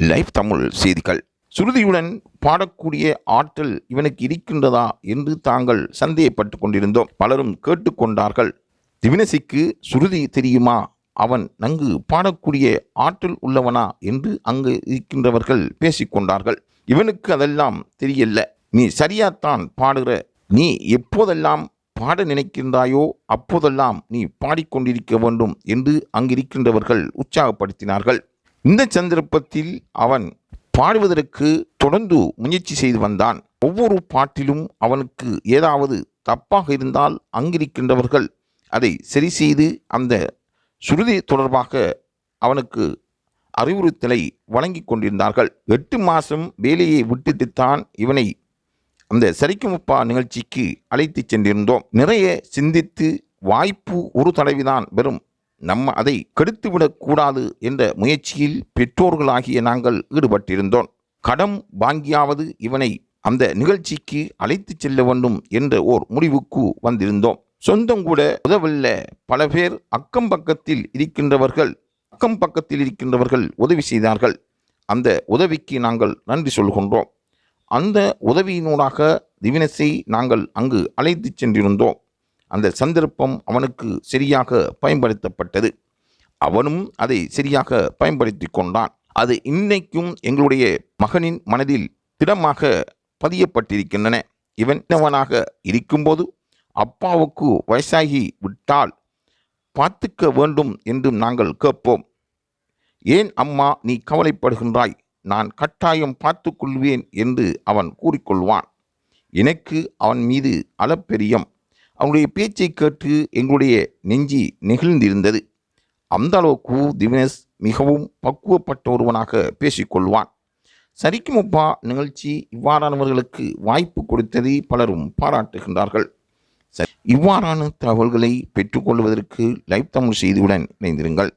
Live Tamil செய்திகள். சுருதியுடன் பாடக்கூடிய ஆற்றல் இவனுக்கு இருக்கின்றதா என்று தாங்கள் சந்தேகப்பட்டு கொண்டிருந்தோம். பலரும் கேட்டுக்கொண்டார்கள் திவினசிக்கு சுருதி தெரியுமா? அவன் நன்கு பாடக்கூடிய ஆற்றல் உள்ளவனா என்று அங்கு இருக்கின்றவர்கள் பேசிக்கொண்டார்கள் இவனுக்கு அதெல்லாம் தெரியல. நீ சரியாத்தான் பாடுகிற நீ எப்போதெல்லாம் பாட நினைக்கின்றாயோ அப்போதெல்லாம் நீ பாடிக்கொண்டிருக்க வேண்டும் என்று அங்கிருக்கின்றவர்கள் உற்சாகப்படுத்தினார்கள். இந்த சந்தர்ப்பத்தில் அவன் பாடுவதற்கு தொடர்ந்து முயற்சி செய்து வந்தான். ஒவ்வொரு பாட்டிலும் அவனுக்கு ஏதாவது தப்பாக இருந்தால் அங்கிருக்கின்றவர்கள் அதை சரி செய்து அந்த சுருதி தொடர்பாக அவனுக்கு அறிவுறுத்தலை வழங்கி கொண்டிருந்தார்கள். எட்டு மாதம் வேலையை விட்டுட்டுத்தான் இவனை அந்த சரிக்குமுப்பா நிகழ்ச்சிக்கு அழைத்து சென்றிருந்தோம். நிறைய சிந்தித்து வாய்ப்பு ஒரு தடவைதான் வெறும் நம்ம அதை கெடுத்துவிடக்கூடாது என்ற முயற்சியில் பெற்றோர்களாகிய நாங்கள் ஈடுபட்டிருந்தோம். கடம் வாங்கியாவது இவனை அந்த நிகழ்ச்சிக்கு அழைத்து செல்ல வேண்டும் என்ற ஓர் முடிவுக்கு வந்திருந்தோம். சொந்தம் கூட உதவல்ல. பல பேர் அக்கம் பக்கத்தில் இருக்கின்றவர்கள் அக்கம் பக்கத்தில் இருக்கின்றவர்கள் உதவி செய்தார்கள். அந்த உதவிக்கு நாங்கள் நன்றி சொல்கின்றோம். அந்த உதவியினூடாக திவினஸை நாங்கள் அங்கு அழைத்து சென்றிருந்தோம். அந்த சந்தர்ப்பம் அவனுக்கு சரியாக பயன்படுத்தப்பட்டது. அவனும் அதை சரியாக பயன்படுத்தி கொண்டான். அது இன்னைக்கும் எங்களுடைய மகனின் மனதில் திடமாக பதியப்பட்டிருக்கின்றன. இவன் சின்னவனாக இருக்கும்போது அப்பாவுக்கு வயசாகி விட்டால் பார்த்துக்க வேண்டும் என்றும் நாங்கள் கேட்போம். ஏன் அம்மா நீ கவலைப்படுகின்றாய்? நான் கட்டாயம் பார்த்து கொள்வேன் என்று அவன் கூறிக்கொள்வான். எனக்கு அவன் மீது அளப்பெரியம். அவனுடைய பேச்சை கேட்டு எங்களுடைய நெஞ்சி நெகிழ்ந்திருந்தது. அந்த அளவுக்கு தினேஷ் மிகவும் பக்குவப்பட்ட ஒருவனாக பேசிக்கொள்வான். சரிக்குமப்பா நிகழ்ச்சி இவ்வாறானவர்களுக்கு வாய்ப்பு கொடுத்ததை பலரும் பாராட்டுகின்றார்கள். சரி இவ்வாறான தகவல்களை பெற்றுக்கொள்வதற்கு லைவ் தமிழ் செய்தியுடன் இணைந்திருங்கள்.